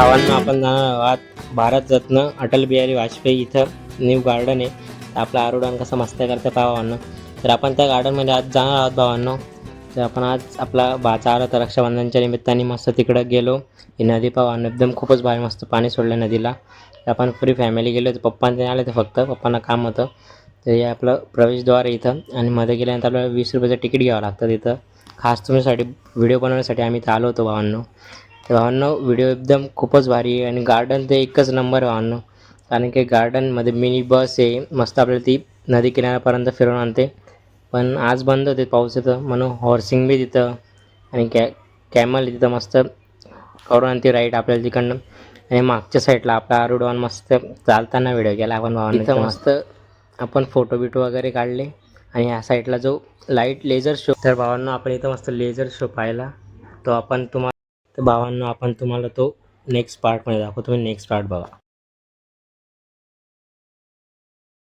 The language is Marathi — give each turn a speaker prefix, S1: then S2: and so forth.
S1: आव्हानं आपण जाणार आहात भारत रत्न अटल बिहारी वाजपेयी इथं न्यू गार्डन आहे. आपलं आपला आरोडन कसं मस्त करतं भावांना. तर आपण त्या गार्डनमध्ये आज जाणार आहोत भावांनो. तर आपण आज आपला भाचा आला तर रक्षाबंधनच्या निमित्ताने मस्त तिकडं गेलो. ही नदी पाहावं एकदम खूपच भारी मस्त पाणी सोडलं नदीला. तर आपण पुरी फॅमिली गेलो तर पप्पांचे आले ते फक्त पप्पांना काम होतं. तर हे आपलं प्रवेशद्वार आहे इथं. आणि मध्ये गेल्यानंतर आपल्याला वीस रुपयाचं तिकीट घ्यावं लागतं तिथं. खास तुमच्यासाठी व्हिडिओ बनवण्यासाठी आम्ही इथं आलो होतो भावांनो. भावांनो व्हिडिओ एकदम खूपच भारी आहे. आणि गार्डन ते एकच नंबर भावांनो कारण की गार्डनमध्ये मिनी बस आहे. मस्त आपल्याला ती नदी किनाऱ्यापर्यंत फिरवून आणते. पण आज बंद होते पाऊस येतं म्हणून हॉर्सिंग बी तिथं. आणि कॅ कॅमल तिथं मस्त करून आणते राईट आपल्याला तिकडनं. आणि मागच्या साईडला आपला आरुडवान मस्त चालताना व्हिडिओ केला आपण भावांनो तिथं मस्त आपण फोटो बिटो वगैरे काढले. आणि ह्या साईडला जो लाइट लेझर शो तर भावांनो आपण इथं मस्त लेझर शो पाहिला. तो आपण तुम्हाला तर भावांनो आपण तुम्हाला तो नेक्स्ट पार्टमध्ये दाखवतो. तुम्ही नेक्स्ट पार्ट बघा.